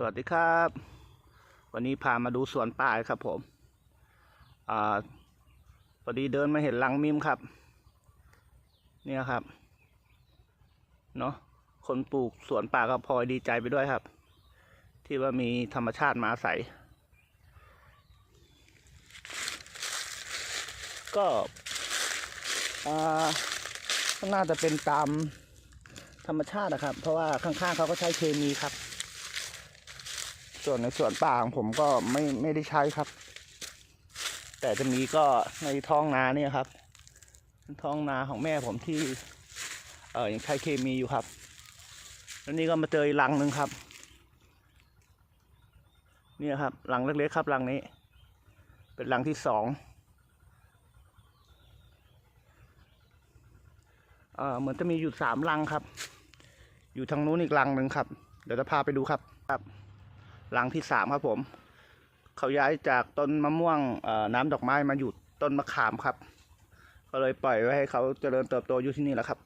สวัสดีครับ วันนี้พามาดูสวนป่าครับผมอ่าพอดีเดินมาเห็นลังมิมครับ เนี่ยครับเนาะคนปลูกสวนป่าก็พลอยดีใจไปด้วยครับ ที่ว่ามีธรรมชาติมาอาศัย ก็อ่าก็น่าจะเป็นตามธรรมชาตินะครับ เพราะว่าข้างๆเขาก็ใช้เคมีครับ ส่วนในสวนป่าของผมก็ไม่ไม่ได้ใช้ครับ แต่จะมีก็ในท้องนาเนี่ยครับ ท้องนาของแม่ผมที่ เออยังใช้เคมีอยู่ครับ แล้วนี่ก็มาเจออีกรังหนึ่งครับ เนี่ยครับรังเล็กๆครับรังนี้ เป็นรังที่สองเออเหมือนจะมีอยู่สามรังครับ อยู่ทางนู้นอีกรังหนึ่งครับ เดี๋ยวจะพาไปดูครับครับ หลังที่สามครับผม เขาย้ายจากต้นมะม่วงน้ำดอกไม้มาอยู่ต้นมะขามครับ ก็เลยปล่อยไว้ให้เขาเจริญเติบโตอยู่ที่นี่แหละครับ